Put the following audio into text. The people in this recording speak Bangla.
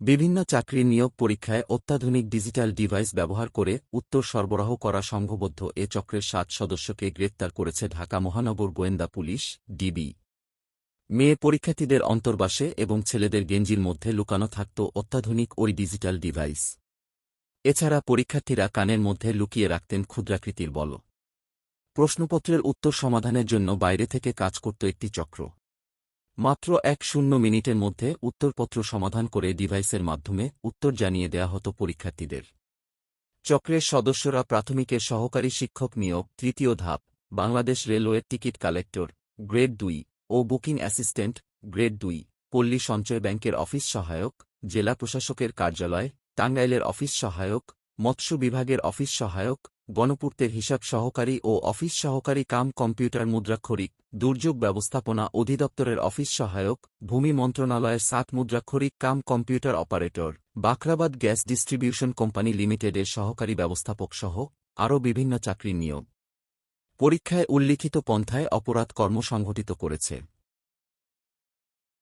বিভিন্ন চাকরির নিয়োগ পরীক্ষায় অত্যাধুনিক ডিজিটাল ডিভাইস ব্যবহার করে উত্তর সরবরাহ করা সংঘবদ্ধ এ চক্রের সাত সদস্যকে গ্রেপ্তার করেছে ঢাকা মহানগর গোয়েন্দা পুলিশ, ডিবি। মেয়ে পরীক্ষার্থীদের অন্তর্বাসে এবং ছেলেদের গেঞ্জির মধ্যে লুকানো থাকত অত্যাধুনিক ওই ডিজিটাল ডিভাইস। এছাড়া পরীক্ষার্থীরা কানের মধ্যে লুকিয়ে রাখতেন ক্ষুদ্রাকৃতির বল। প্রশ্নপত্রের উত্তর সমাধানের জন্য বাইরে থেকে কাজ করত একটি চক্র। মাত্র এক শূন্য মিনিটের মধ্যে উত্তরপত্র সমাধান করে ডিভাইসের মাধ্যমে উত্তর জানিয়ে দেয়া হতো পরীক্ষার্থীদের। চক্রের সদস্যরা প্রাথমিকের সহকারী শিক্ষক নিয়োগ, তৃতীয় ধাপ, বাংলাদেশ রেলওয়ের টিকিট কালেক্টর, গ্রেড দুই, ও বুকিং অ্যাসিস্ট্যান্ট, গ্রেড দুই, পল্লী সঞ্চয় ব্যাংকের অফিস সহায়ক, জেলা প্রশাসকের কার্যালয়, টাঙ্গাইলের অফিস সহায়ক, মৎস্য বিভাগের অফিস সহায়ক গণপূর্তের হিসাব সহকারী ও অফিস সহকারী কাম কম্পিউটার মুদ্রাক্ষরিক, দুর্যোগ ব্যবস্থাপনা অধিদপ্তরের অফিস সহায়ক, ভূমি মন্ত্রণালয়ের সাত মুদ্রাক্ষরিক cum computer operator, Bakhrabad gas distribution company লিমিটেডের সহকারী ব্যবস্থাপক সহ আরও বিভিন্ন চাকরির নিয়োগ। পরীক্ষায় উল্লিখিত পন্থায় অপরাধ কর্ম সংঘটিত করেছে।